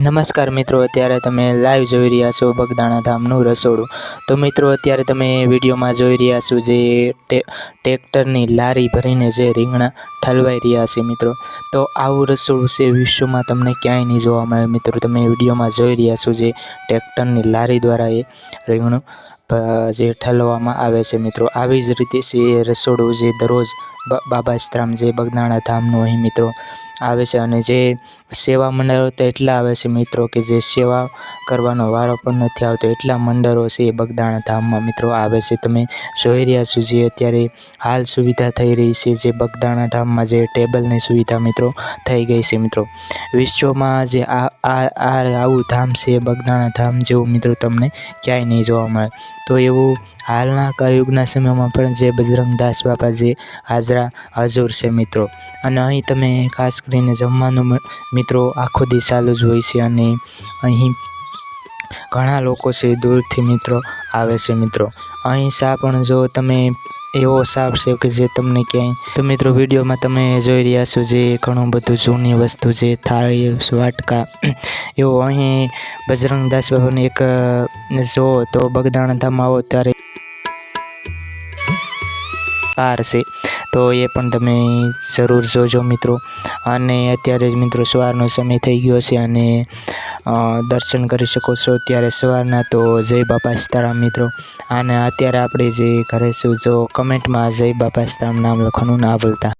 નમસ્કાર મિત્રો, અત્યારે તમે લાઈવ જોઈ રહ્યા છો બગદાણા ધામનું રસોડું. તો મિત્રો, અત્યારે તમે વિડીયોમાં જોઈ રહ્યા છો જે ટ્રેક્ટરની લારી ભરીને જે રીંગણા ઠલવાઈ રહ્યા છે મિત્રો. તો આવું રસોડું છે વિશ્વમાં તમને ક્યાંય નહીં જોવા મળે મિત્રો. તમે વિડીયોમાં જોઈ રહ્યા છો જે ટ્રેક્ટરની લારી દ્વારા એ રીંગણું જે ઠલવામાં આવે છે મિત્રો. આવી જ રીતે છે રસોડું જે દરરોજ બ- બાબાશ્રામ જે બગદાણા ધામનું અહીં મિત્રો. આવે છે અને જે સેવા મંડળો તો એટલા આવે છે મિત્રો કે જે સેવા કરવાનો વારો પણ નથી આવતો. એટલા મંડળો છે એ બગદાણા ધામમાં મિત્રો આવે છે. તમે જોઈ રહ્યા છો જે અત્યારે હાલ સુવિધા થઈ રહી છે જે બગદાણા ધામમાં જે ટેબલની સુવિધા મિત્રો થઈ ગઈ છે મિત્રો. વિશ્વમાં જે આ આ આવું ધામ છે, બગદાણા ધામ જેવું મિત્રો તમને ક્યાંય નહીં જોવા મળે. તો એવું હાલના કળયુગના સમયમાં પણ જે બજરંગદાસ બાપા જે હાજરા હાજર છે મિત્રો. અને અહીં તમે ખાસ કરીને જમવાનું મિત્રો, આખો દી ચાલુ જ હોય છે અને અહીં ઘણા લોકો છે દૂરથી મિત્રો આવે છે મિત્રો. અહીં શા પણ જો તમે એવો સાપ છે કે જે તમને ક્યાંય તો મિત્રો વિડીયોમાં તમે જોઈ રહ્યા છો જે ઘણું બધું જૂની વસ્તુ છે થાળી, વાટકા, એવો અહીં બજરંગદાસ બાબાને એક જો તો બગદાણા ધામ આવો ત્યારે કાર છે. તો એ પણ તમે જરૂર જોજો મિત્રો. અને અત્યારે જ મિત્રો સવારનો સમય થઈ ગયો છે અને દર્શન કરી શકો છો અત્યારે સવારના. તો જય બાપા સીતારામ મિત્રો. અને અત્યારે આપણે જે ઘરે છું જો કમેન્ટમાં જય બાપા સીતારામ નામ લખવાનું ના ભૂલતા.